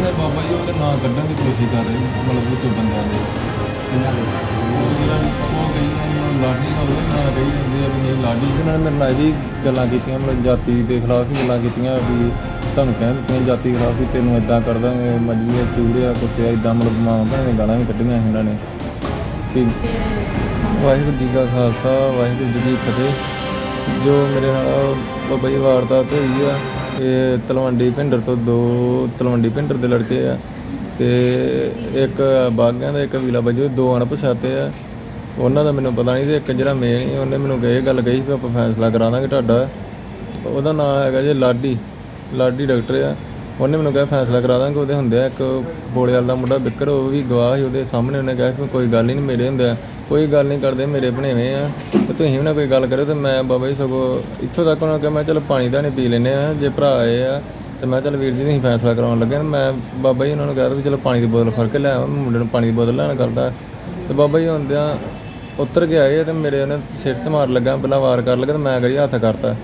ਆਪਣੇ ਬਾਬਾ ਜੀ ਉਹਦੇ ਨਾਂ ਕੱਢਣ ਦੀ ਕੋਸ਼ਿਸ਼ ਕਰ ਰਹੇ ਨੇ, ਮਤਲਬ ਵਿੱਚੋਂ ਬੰਦਿਆਂ ਦੇ। ਉਹ ਜਿਹੜਾ ਉਹ ਕਈ ਉਹਨਾਂ ਨੂੰ ਲਾਡੀ ਨਾਲ ਉਹਦੇ ਨਾਂ ਕਹੀ ਜਾਂਦੇ ਆ ਵੀ ਨਹੀਂ ਲਾਡੀ ਸੀ ਉਹਨਾਂ ਮੇਰੇ ਨਾਲ ਇਹਦੀ ਗੱਲਾਂ ਕੀਤੀਆਂ ਮਤਲਬ ਜਾਤੀ ਦੇ ਖਿਲਾਫ ਹੀ ਗੱਲਾਂ ਕੀਤੀਆਂ ਵੀ ਤੁਹਾਨੂੰ ਕਹਿ ਦਿੱਤੀਆਂ ਜਾਤੀ ਖਿਲਾਫ ਵੀ ਤੈਨੂੰ ਇਦਾਂ ਕਰ ਦਾਂਗੇ ਮਜਬੂਰ ਚੂੜਿਆ ਕੁੱਤਿਆ ਇਦਾਂ ਮਤਲਬ ਮਾਂ ਭੈਣ ਗਾਲਾਂ ਵੀ ਕੱਢੀਆਂ ਇਹਨਾਂ ਨੇ। ਵੀ ਵਾਹਿਗੁਰੂ ਜੀ ਕਾ ਖਾਲਸਾ, ਵਾਹਿਗੁਰੂ ਜੀ ਕੀ ਫਤਿਹ। ਜੋ ਮੇਰੇ ਨਾਲ ਬਾਬਾ ਜੀ ਵਾਰਦਾਤ ਹੋਈ ਆ ਇਹ ਤਲਵੰਡੀ ਭਿੰਡਰ ਤੋਂ ਦੋ ਤਲਵੰਡੀ ਭਿੰਡਰ ਦੇ ਲੜਕੇ ਆ ਤੇ ਇੱਕ ਬਾਗਿਆਂ ਦਾ, ਇੱਕ ਵੀਲਾ ਵਜੋ ਦੋ ਅਣਪਛਾਤੇ ਆ। ਉਹਨਾਂ ਦਾ ਮੈਨੂੰ ਪਤਾ ਨਹੀਂ ਸੀ ਇੱਕ ਜਿਹੜਾ ਮੇਨ ਸੀ, ਉਹਨੇ ਮੈਨੂੰ ਇਹ ਗੱਲ ਕਹੀ ਵੀ ਆਪਾਂ ਫੈਸਲਾ ਕਰਾ ਦਾਂਗੇ ਤੁਹਾਡਾ। ਉਹਦਾ ਨਾਮ ਹੈਗਾ ਜੀ ਲਾਡੀ ਲਾਡੀ ਡਾਕਟਰ ਆ। ਉਹਨੇ ਮੈਨੂੰ ਕਿਹਾ ਫੈਸਲਾ ਕਰਾ ਦਾਂਗੇ, ਉਹਦੇ ਹੁੰਦੇ ਆ ਇੱਕ ਬੋਲੇ ਦਾ ਮੁੰਡਾ ਬਿੱਕਰ, ਉਹ ਵੀ ਗਵਾਹ ਸੀ, ਉਹਦੇ ਸਾਹਮਣੇ ਉਹਨੇ ਕਿਹਾ ਕਿ ਕੋਈ ਗੱਲ ਹੀ ਨਹੀਂ, ਮੇਰੇ ਹੁੰਦੇ ਆ ਕੋਈ ਗੱਲ ਨਹੀਂ ਕਰਦੇ, ਮੇਰੇ ਬਣੇਵੇਂ ਆ। ਤੇ ਤੁਸੀਂ ਵੀ ਨਾ ਕੋਈ ਗੱਲ ਕਰਿਓ ਤੇ ਮੈਂ ਬਾਬਾ ਜੀ ਸਗੋਂ ਇੱਥੋਂ ਤੱਕ ਉਹਨਾਂ ਕਿਹਾ, ਮੈਂ ਚਲ ਪਾਣੀ ਦਾ ਨਹੀਂ ਪੀ ਲੈਨੇ ਆ, ਜੇ ਭਰਾ ਆਏ ਆ ਤੇ ਮੈਂ ਚਲ ਵੀਰ ਜੀ ਨਹੀਂ ਫੈਸਲਾ ਕਰਾਉਣ ਲੱਗਿਆ ਮੈਂ ਬਾਬਾ ਜੀ ਉਹਨਾਂ ਨੂੰ ਕਿਹਾ ਵੀ ਚਲੋ ਪਾਣੀ ਦੀ ਬੋਤਲ ਫੜ ਕੇ ਲੈ ਆਵਾਂ ਮੁੰਡੇ ਨੂੰ ਪਾਣੀ ਦੀ ਬੋਤਲ ਲੈਣ ਕਰਦਾ। ਤੇ ਬਾਬਾ ਜੀ ਹੁੰਦਿਆਂ ਉੱਤਰ ਕੇ ਆਏ ਤੇ ਮੇਰੇ ਉਹਨੇ ਸਿਰ ਤੇ ਮਾਰ ਲੱਗਾ, ਪਹਿਲਾਂ ਵਾਰ ਕਰ ਲੱਗਾ ਤੇ ਮੈਂ ਕਰੀ ਹੱਥ ਕਰਤਾ।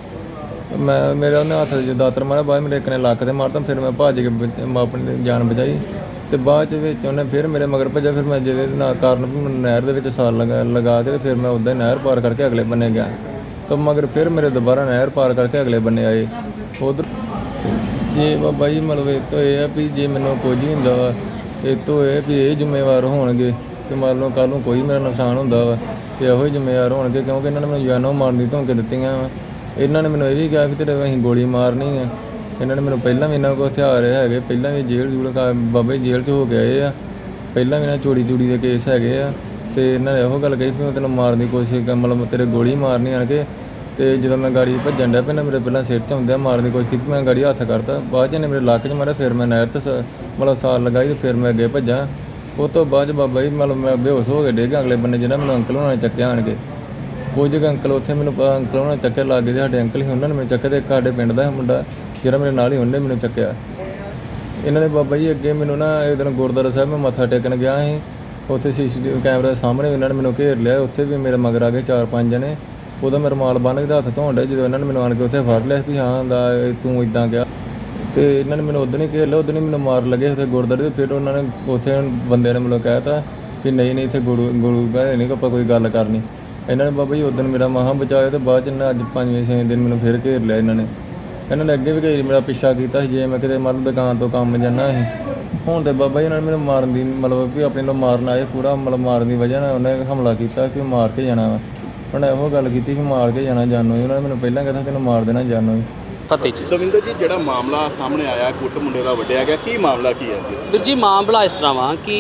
ਮੈਂ, ਮੇਰੇ ਉਹਨੇ ਹੱਥ 'ਚ ਦਾਤਰ ਮਾਰਿਆ, ਬਾਅਦ ਮੇਰੇ ਇੱਕ ਨੇ ਲੱਕ ਤੇ ਮਾਰਤਾ, ਫਿਰ ਮੈਂ ਭੱਜ ਕੇ ਬਚ- ਮੈਂ ਆਪਣੀ ਜਾਨ ਬਚਾਈ। ਤੇ ਬਾਅਦ ਚ ਵਿੱਚ ਉਹਨੇ ਫਿਰ ਮੇਰੇ ਮਗਰ ਭੱਜਿਆ, ਫਿਰ ਮੈਂ ਜਿਹਦੇ ਨਾਲ ਕਾਰਨ ਵੀ ਮੈਨੂੰ ਨਹਿਰ ਦੇ ਵਿੱਚ ਸਾਲ ਲਗਾ ਲਗਾ ਕੇ ਤੇ ਫਿਰ ਮੈਂ ਉਦਾਂ ਨਹਿਰ ਪਾਰ ਕਰਕੇ ਅਗਲੇ ਬੰਨੇ ਗਿਆ। ਤਾਂ ਮਗਰ ਫਿਰ ਮੇਰੇ ਦੁਬਾਰਾ ਨਹਿਰ ਪਾਰ ਕਰਕੇ ਅਗਲੇ ਬੰਨੇ ਆਏ। ਉਧਰ ਇਹ ਬਾਬਾ ਜੀ, ਮਤਲਬ ਇਹ ਤੋਂ ਇਹ ਆ ਵੀ ਜੇ ਮੈਨੂੰ ਕੁਝ ਹੀ ਹੁੰਦਾ ਵਾ, ਇਹ ਤੋਂ ਇਹ ਵੀ ਇਹ ਜ਼ਿੰਮੇਵਾਰ ਹੋਣਗੇ ਕਿ ਮੰਨ ਲਓ ਕੱਲ ਨੂੰ ਕੋਈ ਮੇਰਾ ਨੁਕਸਾਨ ਹੁੰਦਾ ਵਾ, ਤੇ ਇਹੋ ਹੀ ਜ਼ਿੰਮੇਵਾਰ ਹੋਣਗੇ ਕਿਉਂਕਿ ਇਹਨਾਂ ਨੇ ਮੈਨੂੰ ਜਾਨੋਂ ਮਾਰਨ ਦੀ ਧਮਕੀ ਦਿੱਤੀਆਂ ਵਾ। ਇਹਨਾਂ ਨੇ ਮੈਨੂੰ ਇਹ ਵੀ ਕਿਹਾ ਵੀ ਤੇਰੇ ਅਸੀਂ ਗੋਲੀ ਮਾਰਨੀ ਆ। ਇਹਨਾਂ ਨੇ ਮੈਨੂੰ ਪਹਿਲਾਂ ਵੀ ਇਹਨਾਂ ਕੋਲ ਹਥਿਆਰ ਹੈਗੇ, ਪਹਿਲਾਂ ਵੀ ਜੇਲ੍ਹ ਜੂਲ ਕਾ, ਬਾਬੇ ਜੇਲ੍ਹ 'ਚ ਹੋ ਕੇ ਆਏ ਆ। ਪਹਿਲਾਂ ਵੀ ਇਹਨਾਂ ਚੋਰੀ ਚੂੜੀ ਦੇ ਕੇਸ ਹੈਗੇ ਆ ਤੇ ਇਹਨਾਂ ਨੇ ਇਹੋ ਗੱਲ ਕਹੀ ਵੀ ਮੈਂ ਤੈਨੂੰ ਮਾਰਨ ਦੀ ਕੋਸ਼ਿਸ਼ ਕਰ, ਮਤਲਬ ਤੇਰੇ ਗੋਲੀ ਮਾਰਨੀ ਆਣ ਕੇ ਤੇ ਜਦੋਂ ਮੈਂ ਗਾੜੀ ਭੱਜਣ ਡਿਆ ਪਹਿਲਾਂ ਮੇਰੇ ਪਹਿਲਾਂ ਸਿਰ 'ਚ ਹੁੰਦਿਆ ਮਾਰਨ ਦੀ ਕੋਸ਼ਿਸ਼ ਕੀਤੀ, ਮੈਂ ਗਾੜੀ ਹੱਥ ਕਰਤਾ। ਬਾਅਦ 'ਚ ਇਹਨੇ ਮੇਰੇ ਲੱਕ 'ਚ ਮਾਰਿਆ, ਫਿਰ ਮੈਂ ਨਹਿਰ 'ਚ ਸ- ਮਤਲਬ ਸਾਲ ਲਗਾਈ ਤੇ ਫਿਰ ਮੈਂ ਅੱਗੇ ਭੱਜਾਂ। ਉਹ ਤੋਂ ਬਾਅਦ 'ਚ ਬਾਬਾ ਜੀ ਮਤਲਬ ਮੈਂ ਬੇਹੋਸ਼ ਹੋ ਕੇ ਡਿੱਗ ਅਗਲੇ ਬੰਨੇ ਜਿਹੜਾ ਮੈਨੂੰ ਅੰਕਲ ਹੋਣਾ ਨੇ ਚੱਕਿਆ ਆਣ ਕੇ। ਕੁਝ ਕੁ ਅੰਕਲ ਉੱਥੇ ਮੈਨੂੰ ਪ- ਅੰਕਲ ਉਹਨਾਂ ਨੇ ਚੱਕਿਆ, ਲੱਗ ਗਏ ਸਾਡੇ ਅੰਕਲ ਹੀ ਉਹਨਾਂ ਨੇ ਮੈਨੂੰ ਚੱਕਿਆ ਤੇ ਇੱਕ ਸਾਡੇ ਪਿੰਡ ਦਾ ਮੁੰਡਾ ਜਿਹੜਾ ਮੇਰੇ ਨਾਲ ਹੀ, ਉਹਨੇ ਮੈਨੂੰ ਚੱਕਿਆ। ਇਹਨਾਂ ਨੇ ਬਾਬਾ ਜੀ ਅੱਗੇ ਮੈਨੂੰ ਨਾ ਇੱਕ ਦਿਨ ਗੁਰਦੁਆਰਾ ਸਾਹਿਬ ਮੈਂ ਮੱਥਾ ਟੇਕਣ ਗਿਆ ਸੀ। ਉੱਥੇ ਸੀਸੀਟੀਵੀ ਕੈਮਰਾ ਦੇ ਸਾਹਮਣੇ ਇਹਨਾਂ ਨੇ ਮੈਨੂੰ ਘੇਰ ਲਿਆ। ਉੱਥੇ ਵੀ ਮੇਰੇ ਮਗਰ ਆ ਗਏ ਚਾਰ ਪੰਜ ਜਣੇ। ਉਹਦਾ ਮੈਂ ਰੁਮਾਲ ਬੰਨ੍ਹ ਕੇ ਹੱਥ ਧੋਣ ਡਿਆ ਜਦੋਂ ਇਹਨਾਂ ਨੇ ਮੈਨੂੰ ਆਣ ਕੇ ਉੱਥੇ ਫੜ ਲਿਆ ਵੀ ਹਾਂ, ਦਾ ਤੂੰ ਇਦਾਂ ਗਿਆ ਤੇ ਇਹਨਾਂ ਨੇ ਮੈਨੂੰ ਉਦੋਂ ਹੀ ਘੇਰ ਲਿਆ ਉਦੋਂ ਹੀ ਮੈਨੂੰ ਮਾਰ ਲੱਗੇ ਉੱਥੇ ਗੁਰਦੁਆਰੇ ਤੇ। ਫਿਰ ਉਹਨਾਂ ਨੇ ਉੱਥੇ ਬੰਦੇ ਨੇ ਮੈਨੂੰ ਕਹਿਤਾ ਵੀ ਨਹੀਂ ਨਹੀਂ, ਇੱਥੇ ਗੁਰੂ ਗੁਰੂ ਘਰੇ ਨਹੀਂ, ਆਪਾਂ ਕੋਈ ਗੱਲ ਕਰਨੀ। ਇਹਨਾਂ ਨੇ ਬਾਬਾ ਜੀ ਉਦੋਂ ਮੇਰਾ ਮਹਾਂ ਬਚਾਇਆ ਤੇ ਬਾਅਦ ਚ ਇਹਨਾਂ ਅੱਜ ਪੰਜਵੇਂ, ਛੇਵੇਂ ਦਿਨ ਮੈਨੂੰ ਫਿਰ ਘੇਰ ਲਿਆ ਇਹਨਾਂ ਨੇ। ਇਹਨਾਂ ਨੇ ਅੱਗੇ ਵੀ ਕਈ ਮੇਰਾ ਪਿੱਛਾ ਕੀਤਾ ਸੀ ਜੇ ਮੈਂ ਕਿਤੇ ਮੰਨ ਲਓ ਦੁਕਾਨ ਤੋਂ ਕੰਮ ਜਾਣਾ ਸੀ। ਹੁਣ ਤੇ ਬਾਬਾ ਜੀ ਉਹਨਾਂ ਨੇ ਮੈਨੂੰ ਮਾਰਨ ਦੀ ਮਤਲਬ ਵੀ ਆਪਣੇ ਨੂੰ ਮਾਰਨ ਆਏ ਪੂਰਾ ਮਤਲਬ ਮਾਰਨ ਦੀ ਵਜ੍ਹਾ ਨਾਲ ਉਹਨੇ ਹਮਲਾ ਕੀਤਾ ਕਿ ਮਾਰ ਕੇ ਜਾਣਾ ਵਾ। ਉਹਨੇ ਇਹੋ ਗੱਲ ਕੀਤੀ ਵੀ ਮਾਰ ਕੇ ਜਾਣਾ ਜਾਨੋ ਉਹਨਾਂ ਨੇ ਮੈਨੂੰ ਪਹਿਲਾਂ ਕਹਿੰਦਾ ਤੈਨੂੰ ਮਾਰ ਦੇਣਾ ਜਾਨੋ ਫਤਿਹ ਜੀ। ਦਵਿੰਦਰ ਜੀ ਜਿਹੜਾ ਮਾਮਲਾ ਸਾਹਮਣੇ ਆਇਆ ਕੁੱਟ ਮੁੰਡੇ ਦਾ ਵੱਡਿਆ ਗਿਆ ਕੀ ਮਾਮਲਾ ਕੀ ਹੈ ਜੀ ਮਾਮਲਾ ਇਸ ਤਰ੍ਹਾਂ ਵਾ ਕਿ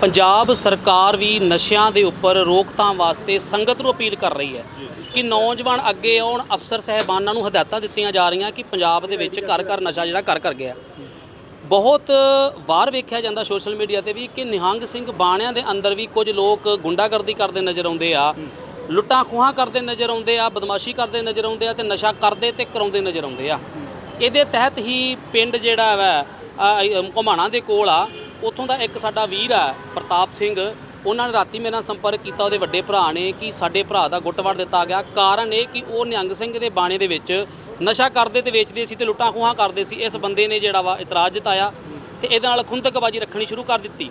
ਪੰਜਾਬ ਸਰਕਾਰ ਵੀ ਨਸ਼ਿਆਂ ਦੇ ਉੱਪਰ ਰੋਕਥਾਮ ਵਾਸਤੇ ਸੰਗਤ ਨੂੰ ਅਪੀਲ ਕਰ ਰਹੀ ਹੈ ਕਿ ਨੌਜਵਾਨ ਅੱਗੇ ਆਉਣ, ਅਫਸਰ ਸਹਿਬਾਨਾਂ ਨੂੰ ਹਦਾਇਤਾਂ ਦਿੱਤੀਆਂ ਜਾ ਰਹੀਆਂ ਕਿ ਪੰਜਾਬ ਦੇ ਵਿੱਚ ਘਰ ਘਰ ਨਸ਼ਾ ਜਿਹੜਾ ਘਰ ਘਰ ਗਿਆ। ਬਹੁਤ ਵਾਰ ਵੇਖਿਆ ਜਾਂਦਾ ਸੋਸ਼ਲ ਮੀਡੀਆ ਤੇ ਵੀ ਕਿ ਨਿਹੰਗ ਸਿੰਘ ਬਾਣਿਆਂ ਦੇ ਅੰਦਰ ਵੀ ਕੁਝ ਲੋਕ ਗੁੰਡਾਗਰਦੀ ਕਰਦੇ ਨਜ਼ਰ ਆਉਂਦੇ ਆ, ਲੁੱਟਾਂ ਖੋਹਾਂ ਕਰਦੇ ਨਜ਼ਰ ਆਉਂਦੇ ਆ, ਬਦਮਾਸ਼ੀ ਕਰਦੇ ਨਜ਼ਰ ਆਉਂਦੇ ਆ ਤੇ ਨਸ਼ਾ ਕਰਦੇ ਤੇ ਕਰਾਉਂਦੇ ਨਜ਼ਰ ਆਉਂਦੇ ਆ। ਇਹਦੇ ਤਹਿਤ ਹੀ ਪਿੰਡ ਜਿਹੜਾ ਵਾ ਘੁਮਾਣਾ ਦੇ ਕੋਲ ਆ। ਉੱਥੋਂ ਦਾ ਇੱਕ ਸਾਡਾ ਵੀਰ ਆ, ਪ੍ਰਤਾਪ ਸਿੰਘ, ਉਹਨਾਂ ਨੇ ਰਾਤੀ ਮੇਰੇ ਨਾਲ ਸੰਪਰਕ ਕੀਤਾ, ਉਹਦੇ ਵੱਡੇ ਭਰਾ ਨੇ ਕਿ ਸਾਡੇ ਭਰਾ ਦਾ ਗੁੱਟ ਵੜ ਦਿੱਤਾ ਗਿਆ। ਕਾਰਨ ਇਹ ਕਿ ਉਹ ਨਿਹੰਗ ਸਿੰਘ ਦੇ ਬਾਣੇ ਦੇ ਵਿੱਚ ਨਸ਼ਾ ਕਰਦੇ ਤੇ ਵੇਚਦੇ ਸੀ ਤੇ ਲੁੱਟਾਂ ਖੋਹਾਂ ਕਰਦੇ ਸੀ। ਇਸ ਬੰਦੇ ਨੇ ਜਿਹੜਾ ਵਾ ਇਤਰਾਜ਼ ਜਤਾਇਆ ਤੇ ਇਹਦੇ ਨਾਲ ਖੁੰਦਕਬਾਜੀ ਰੱਖਣੀ ਸ਼ੁਰੂ ਕਰ ਦਿੱਤੀ।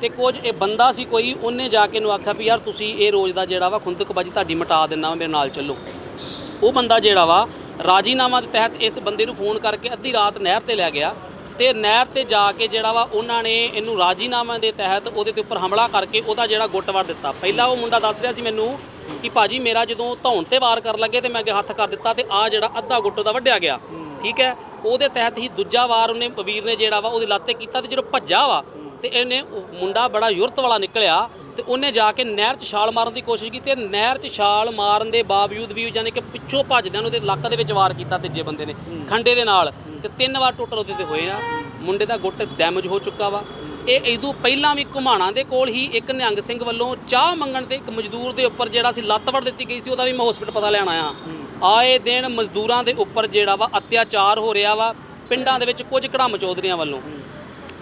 ਤੇ ਕੁਝ ਇਹ ਬੰਦਾ ਸੀ ਕੋਈ, ਉਹਨੇ ਜਾ ਕੇ ਨੂੰ ਆਖਿਆ ਵੀ ਯਾਰ ਤੁਸੀਂ ਇਹ ਰੋਜ਼ ਦਾ ਜਿਹੜਾ ਵਾ ਖੁੰਦਕਬਾਜੀ ਤੁਹਾਡੀ ਮਿਟਾ ਦੇਣਾ ਵਾ, ਮੇਰੇ ਨਾਲ ਚੱਲੋ। ਉਹ ਬੰਦਾ ਜਿਹੜਾ ਵਾ ਰਾਜੀਨਾਮਾ ਦੇ ਤਹਿਤ ਇਸ ਬੰਦੇ ਨੂੰ ਫੋਨ ਕਰਕੇ ਅੱਧੀ ਰਾਤ ਨਹਿਰ ਤੇ ਲੈ ਗਿਆ। ਤੇ ਨਹਿਰ ਤੇ ਜਾ ਕੇ ਜਿਹੜਾ ਵਾ ਉਹਨਾਂ ਨੇ ਇਹਨੂੰ ਰਾਜੀਨਾਮਾ ਦੇ ਤਹਿਤ ਉਹਦੇ ਤੇ ਉੱਪਰ ਹਮਲਾ ਕਰਕੇ ਉਹਦਾ ਜਿਹੜਾ ਗੁੱਟ ਵੜ ਦਿੱਤਾ। ਪਹਿਲਾਂ ਉਹ ਮੁੰਡਾ ਦੱਸ ਰਿਹਾ ਸੀ ਮੈਨੂੰ ਕਿ ਭਾਜੀ ਮੇਰਾ ਜਦੋਂ ਧੌਣ ਤੇ ਵਾਰ ਕਰਨ ਲੱਗੇ ਤੇ ਮੈਂ ਅੱਗੇ ਹੱਥ ਕਰ ਦਿੱਤਾ ਤੇ ਆ ਜਿਹੜਾ ਅੱਧਾ ਗੁੱਟ ਉਹਦਾ ਵੱਢਿਆ ਗਿਆ। ਠੀਕ ਹੈ? ਉਹਦੇ ਤਹਿਤ ਹੀ ਦੂਜਾ ਵਾਰ ਉਹਨੇ ਵੀਰ ਨੇ ਜਿਹੜਾ ਵਾ ਉਹਦੇ ਲੱਤ ਤੇ ਕੀਤਾ ਤੇ ਜਦੋਂ ਭੱਜਾ ਵਾ ਤੇ ਇਹਨੇ ਮੁੰਡਾ ਬੜਾ ਯੁਰਤ ਵਾਲਾ ਨਿਕਲਿਆ ਤੇ ਉਹਨੇ ਜਾ ਕੇ ਨਹਿਰ 'ਚ ਛਾਲ ਮਾਰਨ ਦੀ ਕੋਸ਼ਿਸ਼ ਕੀਤੀ ਤੇ ਨਹਿਰ 'ਚ ਛਾਲ ਮਾਰਨ ਦੇ ਬਾਵਜੂਦ ਵੀ ਯਾਨੀ ਕਿ ਪਿੱਛੋਂ ਭੱਜਦਿਆਂ ਨੂੰ ਉਹਦੇ ਲੱਕ ਦੇ ਵਿੱਚ ਵਾਰ ਕੀਤਾ ਤੀਜੇ ਬੰਦੇ ਨੇ ਖੰਡੇ ਦੇ ਨਾਲ ਤੇ ਤਿੰਨ ਵਾਰ ਟੋਟਲ ਉਹਦੇ ਤੇ ਹੋਏ ਆ ਮੁੰਡੇ ਦਾ ਗੁੱਟ ਡੈਮੇਜ ਹੋ ਚੁੱਕਾ ਵਾ। ਇਹ ਇਦੋਂ ਪਹਿਲਾਂ ਵੀ ਘੁਮਾਣਾ ਦੇ ਕੋਲ ਹੀ ਇੱਕ ਨਿਹੰਗ ਸਿੰਘ ਵੱਲੋਂ ਚਾਹ ਮੰਗਣ ਤੇ ਇੱਕ ਮਜ਼ਦੂਰ ਦੇ ਉੱਪਰ ਜਿਹੜਾ ਸੀ ਲੱਤ ਵੜ ਦਿੱਤੀ ਗਈ ਸੀ, ਉਹਦਾ ਵੀ ਮੈਂ ਹਸਪੀਟਲ ਪਤਾ ਲੈਣ ਆਇਆ। ਆਏ ਦਿਨ ਮਜ਼ਦੂਰਾਂ ਦੇ ਉੱਪਰ ਜਿਹੜਾ ਵਾ ਅਤਿਆਚਾਰ ਹੋ ਰਿਹਾ ਵਾ, ਪਿੰਡਾਂ ਦੇ ਵਿੱਚ ਕੁਝ ਕੜਮ ਚੌਧਰੀਆਂ ਵੱਲੋਂ।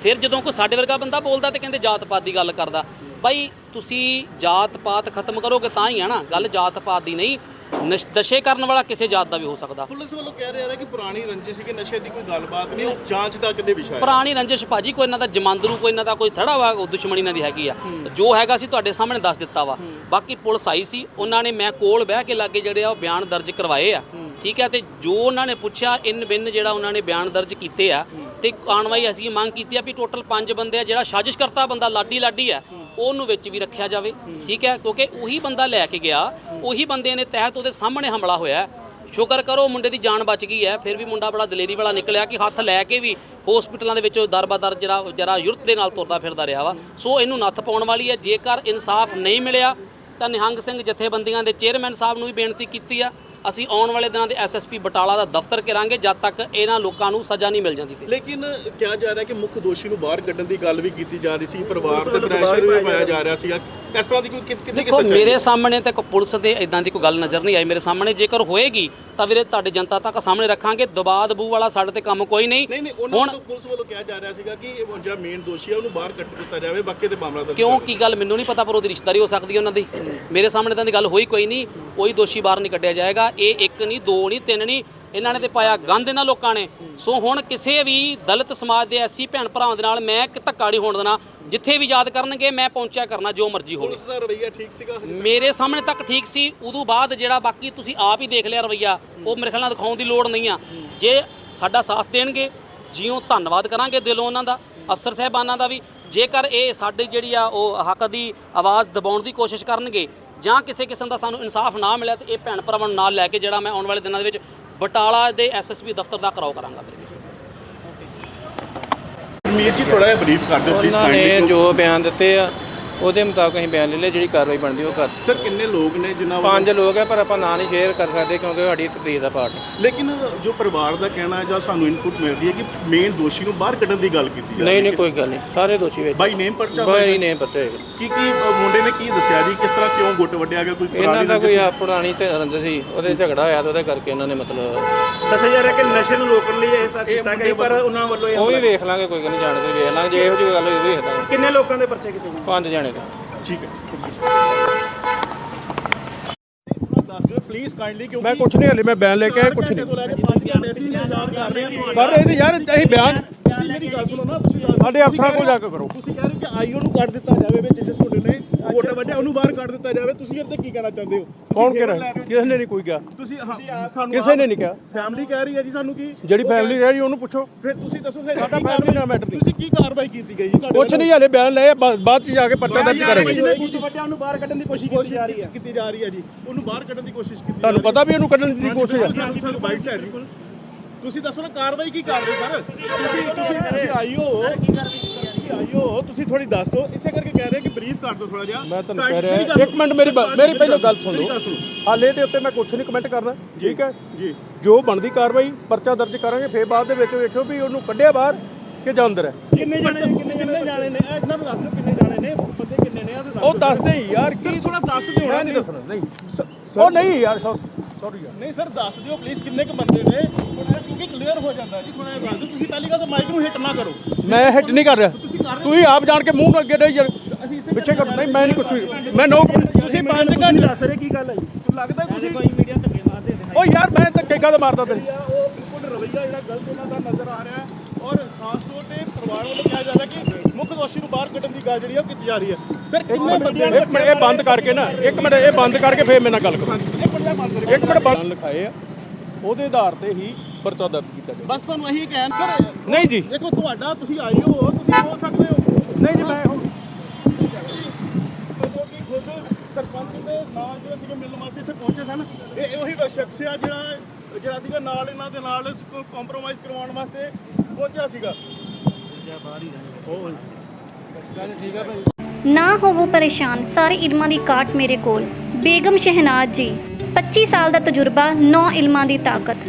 ਫਿਰ ਜਦੋਂ ਕੋਈ ਸਾਡੇ ਵਰਗਾ ਬੰਦਾ ਬੋਲਦਾ ਤੇ ਕਹਿੰਦੇ ਜਾਤ ਪਾਤ ਦੀ ਗੱਲ ਕਰਦਾ। ਬਾਈ, ਤੁਸੀਂ ਜਾਤ ਪਾਤ ਖਤਮ ਕਰੋਗੇ ਤਾਂ ਹੀ ਆ ਨਾ, ਗੱਲ ਜਾਤ ਪਾਤ ਦੀ ਨਹੀਂ। ਨਸ਼- ਨਸ਼ੇ ਕਰਨ ਵਾਲਾ ਕਿਸੇ ਜਾਤ ਦਾ ਵੀ ਹੋ ਸਕਦਾ। ਪੁਲਿਸ ਵੱਲੋਂ ਕਹਿ ਰਿਹਾ ਹੈ ਕਿ ਪੁਰਾਣੀ ਰੰਜਿਸ਼ ਕਿ ਨਸ਼ੇ ਦੀ ਕੋਈ ਗੱਲਬਾਤ ਨਹੀਂ ਉਹ ਜਾਂਚ ਦਾ ਕਿਤੇ ਵਿਸ਼ਾ ਹੈ? ਪੁਰਾਣੀ ਰੰਜਿਸ਼ ਭਾਜੀ ਕੋਈ ਇਹਨਾਂ ਦਾ ਜਮਾਂਦਰੂ ਕੋਈ ਇਹਨਾਂ ਦਾ ਕੋਈ ਥੜਾ ਵਾ ਉਹ ਦੁਸ਼ਮਣੀ ਇਹਨਾਂ ਦੀ ਹੈਗੀ ਆ। ਜੋ ਹੈਗਾ ਸੀ ਤੁਹਾਡੇ ਸਾਹਮਣੇ ਦੱਸ ਦਿੱਤਾ ਵਾ। ਬਾਕੀ ਪੁਲਿਸ ਆਈ ਸੀ ਉਹਨਾਂ ਨੇ ਮੈਂ ਕੋਲ ਬਹਿ ਕੇ ਲਾਗੇ ਜਿਹੜੇ ਆ ਉਹ ਬਿਆਨ ਦਰਜ ਕਰਵਾਏ ਆ। ਠੀਕ ਹੈ ਤੇ ਜੋ ਉਹਨਾਂ ਨੇ ਪੁੱਛਿਆ ਇਨ ਬਿਨ ਜਿਹੜਾ ਉਹਨਾਂ ਨੇ ਬਿਆਨ ਦਰਜ ਕੀਤੇ ਆ ਤੇ ਕਾਰਵਾਈ ਅਸੀਂ ਮੰਗ ਕੀਤੀ ਆ ਵੀ ਟੋਟਲ 5 ਬੰਦੇ ਆ ਜਿਹੜਾ ਸਾਜ਼ਿਸ਼ ਕਰਤਾ ਬੰਦਾ ਲਾਡੀ ਲਾਡੀ ਆ ਉਹਨੂੰ ਵਿੱਚ ਵੀ ਰੱਖਿਆ ਜਾਵੇ, ਠੀਕ ਹੈ? ਕਿਉਂਕਿ ਉਹੀ ਬੰਦਾ ਲੈ ਕੇ ਗਿਆ, ਉਹੀ ਬੰਦੇ ਨੇ ਤਹਿਤ ਉਹਦੇ ਸਾਹਮਣੇ ਹਮਲਾ ਹੋਇਆ। ਸ਼ੁਕਰ ਕਰੋ ਮੁੰਡੇ ਦੀ ਜਾਨ ਬਚ ਗਈ ਹੈ, ਫਿਰ ਵੀ ਮੁੰਡਾ ਬੜਾ ਦਲੇਰੀ ਵਾਲਾ ਨਿਕਲਿਆ ਕਿ ਹੱਥ ਲੈ ਕੇ ਵੀ ਹਸਪੀਟਲਾਂ ਦੇ ਵਿੱਚ ਦਰਬਾਦਰ ਜਿਹੜਾ ਜਰਾ ਯੁਰਤ ਦੇ ਨਾਲ ਤੁਰਦਾ ਫਿਰਦਾ ਰਿਹਾ ਵਾ। ਸੋ ਇਹਨੂੰ ਨੱਥ ਪਾਉਣ ਵਾਲੀ ਹੈ, ਜੇਕਰ ਇਨਸਾਫ ਨਹੀਂ ਮਿਲਿਆ, ਤਾਂ ਨਿਹੰਗ ਸਿੰਘ ਜਥੇਬੰਦੀਆਂ ਦੇ ਚੇਅਰਮੈਨ ਸਾਹਿਬ ਨੂੰ ਵੀ ਬੇਨਤੀ ਕੀਤੀ ਆ। ਅਸੀਂ ਆਉਣ ਵਾਲੇ ਦਿਨਾਂ ਦੇ ਐਸਐਸਪੀ ਬਟਾਲਾ ਦਾ ਦਫ਼ਤਰ ਕਰਾਂਗੇ ਜਦ ਤੱਕ ਇਹਨਾਂ ਲੋਕਾਂ ਨੂੰ ਸਜ਼ਾ ਨਹੀਂ ਮਿਲ ਜਾਂਦੀ ਤੇ। ਲੇਕਿਨ ਕਿਹਾ ਜਾ ਰਿਹਾ ਕਿ ਮੁੱਖ ਦੋਸ਼ੀ ਨੂੰ ਬਾਹਰ ਕੱਢਣ ਦੀ ਗੱਲ ਵੀ ਕੀਤੀ ਜਾ ਰਹੀ ਸੀ ਪਰਿਵਾਰ ਤੇ ਪ੍ਰੈਸ਼ਰ ਵੀ ਪਾਇਆ ਜਾ ਰਿਹਾ ਸੀਗਾ। ਇਸ ਤਰ੍ਹਾਂ ਦੀ ਕੋਈ ਕਿ- ਕਿੰਨੀ ਕਿ ਦੇਖੋ ਮੇਰੇ ਸਾਹਮਣੇ ਤਾਂ ਕੋਈ ਪੁਲਿਸ ਦੇ ਇਦਾਂ ਦੀ ਕੋਈ ਗੱਲ ਨਜ਼ਰ ਨਹੀਂ ਆਈ। ਮੇਰੇ ਸਾਹਮਣੇ ਜੇਕਰ ਹੋਏਗੀ ਤਾਂ ਵੀਰੇ ਤੁਹਾਡੇ ਜਨਤਾ ਤੱਕ ਸਾਹਮਣੇ ਰੱਖਾਂਗੇ। ਦਬਾ ਦਬੂ ਵਾਲਾ ਸਾਡੇ ਤੇ ਕੰਮ ਕੋਈ ਨਹੀਂ। ਤੋਂ ਪੁਲਿਸ ਵੱਲੋਂ ਕਿਹਾ ਜਾ ਰਿਹਾ ਸੀਗਾ ਕਿ ਇਹ ਜਿਹੜਾ ਮੇਨ ਦੋਸ਼ੀ ਹੈ ਉਹਨੂੰ ਬਾਹਰ ਕੱਢ ਦਿੱਤਾ ਜਾਵੇ ਬਾਕੀ ਦੇ ਮਾਮਲਾ ਦਰਜ ਕਿਉਂ? ਕੀ ਗੱਲ ਮੈਨੂੰ ਨਹੀਂ ਪਤਾ ਪਰ ਉਹਦੀ ਰਿਸ਼ਤੇਦਾਰੀ ਹੋ ਸਕਦੀ ਹੈ ਉਹਨਾਂ ਦੀ। ਮੇਰੇ ਸਾਹਮਣੇ ਤਾਂ ਦੀ ਗੱਲ ਹੋਈ ਕੋਈ ਨਹੀਂ। ਕੋਈ ਦੋਸ਼ੀ ਬਾਹਰ ਨਹੀਂ ਕੱਢਿਆ ਜਾਏਗਾ। ਇਹ ਇੱਕ ਨਹੀਂ ਦੋ ਨਹੀਂ ਤਿੰਨ ਨਹੀਂ ਇਹਨਾਂ ਨੇ ਤੇ ਪਾਇਆ ਗੰਦ ਇਹਨਾਂ ਲੋਕਾਂ ਨੇ। ਸੋ ਹੁਣ ਕਿਸੇ ਵੀ ਦਲਿਤ ਸਮਾਜ ਦੇ ਐਸੀ ਭੈਣ ਭਰਾਵਾਂ ਦੇ ਨਾਲ ਮੈਂ ਕਿ ਧੱਕਾ ਨਹੀਂ ਹੋਣ ਦੇਣਾ। ਜਿੱਥੇ ਵੀ ਯਾਦ ਕਰਨਗੇ ਮੈਂ ਪਹੁੰਚਿਆ ਕਰਨਾ ਜੋ ਮਰਜ਼ੀ ਹੋਵੇ। ਪੁਲਿਸ ਦਾ ਰਵੱਈਆ ਠੀਕ ਸੀਗਾ ਮੇਰੇ ਸਾਹਮਣੇ ਤੱਕ ਠੀਕ ਸੀ। ਉਦੋਂ ਬਾਅਦ ਜਿਹੜਾ ਬਾਕੀ ਤੁਸੀਂ ਆਪ ਹੀ ਦੇਖ ਲਿਆ ਰਵਈਆ ਉਹ ਮੇਰੇ ਖਿਆਲ ਨਾਲ ਦਿਖਾਉਣ ਦੀ ਲੋੜ ਨਹੀਂ ਆ। ਜੇ ਸਾਡਾ ਸਾਥ ਦੇਣਗੇ ਜਿਉਂ ਧੰਨਵਾਦ ਕਰਾਂਗੇ ਦਿਲੋਂ ਉਹਨਾਂ ਦਾ ਅਫਸਰ ਸਾਹਿਬਾਨਾਂ ਦਾ ਵੀ। ਜੇਕਰ ਇਹ ਸਾਡੀ ਜਿਹੜੀ ਆ ਉਹ ਹੱਕ ਦੀ ਆਵਾਜ਼ ਦਬਾਉਣ ਦੀ ਕੋਸ਼ਿਸ਼ ਕਰਨਗੇ ਜਾਂ ਕਿਸੇ ਕਿਸਮ ਦਾ ਸਾਨੂੰ ਇਨਸਾਫ ਨਾ ਮਿਲਿਆ ਤੇ ਇਹ ਭੈਣ ਭਰਾਵਾਂ ਨੂੰ ਨਾਲ ਲੈ ਕੇ ਜਿਹੜਾ ਮੈਂ ਆਉਣ ਵਾਲੇ ਦਿਨਾਂ ਦੇ ਵਿੱਚ ਬਟਾਲਾ ਦੇ ਐਸਐਸਪੀ ਦਫ਼ਤਰ ਦਾ ਕਰਾਓ ਕਰਾਂਗਾ ਮੇਰੇ ਜੀ ਥੋੜਾ ਜਿਹਾ ਬਰੀਫ ਕਰ ਦਿਓ ਪਲੀਜ਼ ਕਾਈਂਡਲੀ ਜੋ ਬਿਆਨ ਦਿੱਤੇ ਆ ਉਹਦੇ ਮੁਤਾਬਕ ਅਸੀਂ ਬਿਆਨ ਲੈ ਲਏ ਜਿਹੜੀ ਕਾਰਵਾਈ ਬਣਦੀ ਉਹ ਕਰ ਸਰ ਕਿੰਨੇ ਲੋਕ ਨੇ ਜਿਨ੍ਹਾਂ ਵੱਲੋਂ- ਪੰਜ ਲੋਕ ਹੈ ਪਰ ਆਪਾਂ ਨਾਂ ਨਹੀਂ ਸ਼ੇਅਰ ਕਰ ਸਕਦੇ ਕਿਉਂਕਿ ਉਹ ਸਾਡੀ ਤਕਦੀਰ ਦਾ ਪਾਰਟ ਹੈ। ਲੇਕਿਨ ਜੋ ਪਰਿਵਾਰ ਦਾ ਕਹਿਣਾ ਹੈ ਜਾਂ ਸਾਨੂੰ ਇਨਪੁਟ ਮਿਲਦੀ ਹੈ ਕਿ ਮੇਨ ਦੋਸ਼ੀ ਨੂੰ ਬਾਹਰ ਕੱਢਣ ਦੀ ਗੱਲ ਕੀਤੀ ਜਾ ਨਹੀਂ ਨਹੀਂ ਕੋਈ ਗੱਲ ਨਹੀਂ। ਸਾਰੇ ਦੋਸ਼ੀ ਵਿੱਚ। ਬਾਈ ਨੇਮ ਪਰਚਾ ਹੋਇਆ ਬਾਈ ਨੇ ਪਤਾ ਹੋਏਗਾ ਕੀ ਕੀ ਅ, ਮੁੰਡੇ ਨੇ ਕੀ ਦੱਸਿਆ ਜੀ? ਕਿਸ ਤਰ੍ਹਾਂ ਕਿਉਂ ਗੁੱਟ ਵੱਢਿਆ ਗਿਆ? ਕੋਈ ਇਹਨਾਂ ਪੁਰਾਣੀ ਦਾ ਕੋਈ ਰੰਜਿਸ਼ ਆ ਪੁਰਾਣੀ ਤੇ ਰੰਜ ਸੀ ਉਹਦੇ ਝਗੜਾ ਹੋਇਆ ਤੇ ਉਹਦੇ ਕਰਕੇ ਇਹਨਾਂ ਨੇ ਮਤਲਬ ਦੱਸਿਆ ਜਾ ਰਿਹਾ ਕਿ ਨਸ਼ੇ ਨੂੰ ਰੋਕਣ ਲਈ ਇਹ ਸਭ ਇਹ ਕੀਤਾ ਗਿਆ ਪਰ ਉਹਨਾਂ ਵੱਲੋਂ ਇਹ ਉਹ ਵੀ ਵੇਖ ਲਾਂਗੇ ਕੋਈ ਗੱਲ ਨਹੀਂ ਜਾਣਦੇ ਵੇਖ ਲਾਂਗੇ ਜੇ ਇਹੋ ਜਿਹੀ ਗੱਲ ਹੋਈ ਉਹ ਵੇਖ ਲਾਂਗੇ। ਕਿੰਨੇ ਲੋਕਾਂ ਦੇ ਪਰਚੇ ਕੀਤੇ ਗਏ? ਪੰਜ ਜਾਣੇ। ਤੇ ਠੀਕ ਹੈ। ਦੱਸ ਦਿਓ ਪਲੀਜ਼ ਕਾਈਂਡਲੀ ਕਿਉਂਕਿ ਮੈਂ ਕੁਛ ਨਹੀਂ ਹਲੇ ਮੈਂ ਬਿਆਨ ਲੈ ਕੇ ਆਇਆ ਕੁਛ ਨਹੀਂ। ਤੋਂ ਲੈ ਕੇ 5 ਘੰਟੇ ਅਸੀਂ ਇੰਤਜ਼ਾਰ ਕਰ ਰਹੇ ਹਾਂ ਪਰ ਇਹਦੇ ਯਾਰ ਅਸੀਂ ਬਿਆਨ ਤੁਸੀਂ ਮੇਰੀ ਗੱਲ ਸੁਣੋ ਨਾ ਤੁਸੀਂ ਸਾਡੇ ਅਫਸਰਾਂ ਕੋਲ ਜਾ ਕੇ ਕਰੋ। ਤੁਸੀਂ ਕਹਿ ਰਹੇ ਹੋ ਕਿ ਆਈਓ ਨੂੰ ਕੱਢ ਦਿੱਤਾ ਜਾਵੇ ਵਿੱਚ ਜਿਸ ਮੁੰਡੇ ਨੇ ਵੋਟ ਵੱਢਿਆ ਉਹਨੂੰ ਬਾਹਰ ਕੱਢ ਦਿੱਤਾ ਜਾਵੇ। ਤੁਸੀਂ ਇਹਦੇ ਕੀ ਕਹਿਣਾ ਚਾਹੁੰਦੇ ਹੋ? ਕੌਣ ਕਹਿ ਰਿਹਾ? ਕਿਸੇ ਨੇ ਨਹੀਂ ਕੋਈ ਕਿਹਾ। ਤੁਸੀਂ ਹਾਂ ਸਾਨੂੰ ਕਿਸੇ ਨੇ ਨਹੀਂ ਕਿਹਾ। ਫੈਮਿਲੀ ਕਹਿ ਰਹੀ ਹੈ ਜੀ ਸਾਨੂੰ ਕੀ? ਜਿਹੜੀ ਫੈਮਿਲੀ ਰਹਿ ਰਹੀ ਉਹਨੂੰ ਪੁੱਛੋ। ਫਿਰ ਤੁਸੀਂ ਦੱਸੋ ਫਿਰ ਸਾਡਾ ਕਾਰਵਾਈ- ਨਾਲ ਨਹੀਂ। ਤੁਸੀਂ ਕੀ ਕਾਰਵਾਈ ਕੀਤੀ ਗਈ ਜੀ? ਕੁਛ ਨਹੀਂ ਹਲੇ ਬਿਆਨ ਲਏ ਬਾਅਦ ਚ ਜਾ ਕੇ ਪਰਚਾ ਦਰਜ ਕਰਾਂਗੇ। ਜਿਹਨੇ ਵੱਡਿਆਂ ਨੂੰ ਬਾਹਰ ਕੱਢਣ ਦੀ ਕੋਸ਼ਿਸ਼ ਕੀਤੀ ਜਾ ਰਹੀ ਹੈ। ਕੀਤੀ ਜਾ ਰਹੀ ਹੈ ਜੀ। ਉਹਨੂੰ ਬਾਹਰ ਕੱਢਣ ਦੀ ਕੋਸ਼ਿਸ਼ ਕੀਤੀ ਤੁਹਾਨੂੰ ਪਤਾ ਵੀ ਉਹਨੂੰ ਕੱਢਣ ਦੀ ਕੋਸ਼ਿਸ਼ ਹੈ। ਬਾਈਕ ਸਾਈਡ ਜੀ। ਤੁਸੀਂ ਦੱਸੋ ਨਾ ਕਾਰਵਾਈ ਕੀ ਕਰ ਰਹੇ ਸਰ? ਤੁਸੀਂ ਤੁਸੀਂ ਤੁਸੀਂ ਆਈਓ ਤੁਸੀਂ ਆਈਓ ਤੁਸੀਂ ਥੋੜੀ ਦੱਸ ਦਿਓ। ਇਸੇ ਕਰਕੇ ਕਹਿ ਰਹੇ ਕਿ ਬਰੀਫ ਕਰ ਦਿਓ ਥੋੜਾ ਜਿਹਾ। ਮੈਂ ਤੁਹਾਨੂੰ ਤਾਂ ਕਹਿ ਰਿਹਾ ਇੱਕ ਮਿੰਟ ਮੇਰੀ ਮੇਰੀ ਪਹਿਲਾਂ ਗੱਲ ਸੁਣ। ਲਓ ਹਾਲੇ ਦੇ ਉੱਤੇ ਮੈਂ ਕੁਛ ਨਹੀਂ ਕਮੈਂਟ ਕਰਨਾ। ਠੀਕ ਹੈ? ਜੀ। ਜੋ ਬਣਦੀ ਕਾਰਵਾਈ ਪਰਚਾ ਦਰਜ ਕਰਾਂਗੇ ਫੇਰ ਬਾਅਦ ਦੇ ਵਿੱਚ ਵੇਖਿਓ ਵੀ ਉਹਨੂੰ ਕੱਢਿਆ ਬਾਹਰ ਕਿ ਜਾਂ ਅੰਦਰ ਹੈ। ਕਿੰਨੇ ਜਾਣੇ ਕਿੰਨੇ ਕਿੰਨੇ ਜਾਣੇ ਨੇ? ਇਹ ਇਹਨਾਂ ਨੂੰ ਦੱਸ ਦਿਓ ਕਿੰਨੇ ਜਾਣੇ ਨੇ ਬੰਦੇ ਕਿੰਨੇ ਨੇ ਉਹ ਦੱਸਦੇ ਹੀ ਯਾਰ ਕੀ ਥੋੜਾ ਦੱਸ ਦਿਓ ਨਾ ਨਹੀਂ। ਦੱਸਣਾ ਨਹੀਂ। ਉਹ ਨਹੀਂ ਯਾਰ ਸੌਰੀ ਯਾਰ। ਨਹੀਂ ਸਰ ਦੱਸ ਦਿਓ ਪਲੀਜ਼ ਕਿੰਨੇ ਕ ਬੰਦੇ ਨੇ। ਕਿਉਂਕਿ ਕਲੀਅਰ ਹੋ ਜਾਂਦਾ ਜੀ ਥੋੜਾ ਜਿਹਾ ਦੱਸ ਦਿਓ। ਤੁਸੀਂ ਪਹਿਲੀ ਗੱਲ ਤਾਂ ਮਾਈਕ ਨੂੰ ਹਿੱਟ ਨਾ ਕਰੋ। ਮੈਂ ਹਿੱਟ ਨਹੀਂ ਕਰ ਰਿਹਾ। ਤੁਸੀਂ ਆਪ ਜਾਣ ਕੇ ਮੂੰਹ ਨੂੰ ਅੱਗੇ ਨਹੀਂ ਯਾਰ ਅਸੀਂ ਇਸੇ ਪਿੱਛੇ ਕਰ ਨਹੀਂ ਮੈਂ ਨਹੀਂ ਕੁਛ ਵੀ ਮੈਂ ਨੋ ਤੁਸੀਂ ਪੰਜ ਘੰਟੇ ਦੱਸ ਰਹੇ ਕੀ ਗੱਲ ਹੈ ਜੀ? ਲੱਗਦਾ ਤੁਸੀਂ ਕੋਈ ਮੀਡੀਆ ਧੱਕੇ ਮਾਰਦੇ ਨੇ ਉਹ ਯਾਰ ਮੈਂ ਤਾਂ ਕੇਕਾ ਦਾ ਮਾਰਦਾ ਤੈਨੂੰ? ਉਹ ਬਿਲਕੁਲ ਰਵਈਆ ਜਿਹੜਾ ਗਲਤ ਉਹਨਾਂ ਦਾ ਨਜ਼ਰ ਆ ਰਿਹਾ ਹੈ। ਔਰ ਖਾਸ ਤੌਰ ਤੇ ਪਰਿਵਾਰ ਵੱਲੋਂ ਕਿਹਾ ਜਾ ਰਿਹਾ ਕਿ ਮੁੱਖ ਦੋਸ਼ੀ ਨੂੰ ਬਾਹਰ ਕੱਢਣ ਦੀ ਗੱਲ ਜਿਹੜੀ ਆ ਉਹ ਕੀਤੀ ਜਾ ਰਹੀ ਹੈ। ਸਰ ਇੱਕ ਮਿੰਟ ਇੱਕ ਮਿੰਟ ਇਹ ਬੰਦ ਕਰਕੇ ਨਾ ਇੱਕ ਮਿੰਟ ਇਹ ਬੰਦ ਕਰਕੇ ਫੇਰ ਮੇਰੇ ਨਾਲ ਗੱਲ ਕਰੋ। ਇੱਕ ਮਿੰਟ ਬੰਦ ਲਿਖਾਏ ਆ। ਉਹਦੇ ਆਧਾਰ ਤੇ ਹੀ ਪਰਚਾ ਦਰਜ ਕੀਤਾ ਗਿਆ ਬਸ ਤੁਹਾਨੂੰ ਇਹੀ ਕਹਿਣ ਸਰ ਨਹੀਂ ਜੀ। ਦੇਖੋ ਤੁਹਾਡਾ ਤੁਸੀਂ ਆਏ ਹੋ ਤੁਸੀਂ ਬੋਲ ਸਕਦੇ ਹੋ। ਨਹੀਂ ਜੀ ਮੈਂ ਹੁਣ ਜਦੋਂ ਕਿ ਖੁਦ ਸਰਪੰਚ ਦੇ ਨਾਲ ਜਿਹੜੇ ਸੀਗੇ ਮਿਲਣ ਵਾਸਤੇ ਇੱਥੇ ਪਹੁੰਚੇ ਸਨ ਇਹ ਇਹ ਉਹੀ ਸ਼ਖਸ ਆ ਜਿਹੜਾ ਜਿਹੜਾ ਸੀਗਾ ਨਾਲ ਇਹਨਾਂ ਦੇ ਨਾਲ ਕੰਪਰੋਮਾਈਜ਼ ਕਰਵਾਉਣ ਵਾਸਤੇ ਪਹੁੰਚਿਆ ਸੀਗਾ। ਨਾ ਹੋਵੋ ਪਰੇਸ਼ਾਨ ਸਾਰੇ ਇਲਮਾਂ ਦੀ ਕਾਟ ਮੇਰੇ ਕੋਲ। ਬੇਗਮ ਸ਼ਹਿਨਾਜ਼ ਜੀ 25 ਸਾਲ ਦਾ ਤਜਰਬਾ 9 ਇਲਮਾਂ ਦੀ ਤਾਕਤ।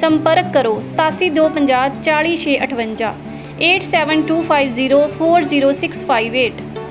ਸੰਪਰਕ ਕਰੋ 8725 40658 87250 40658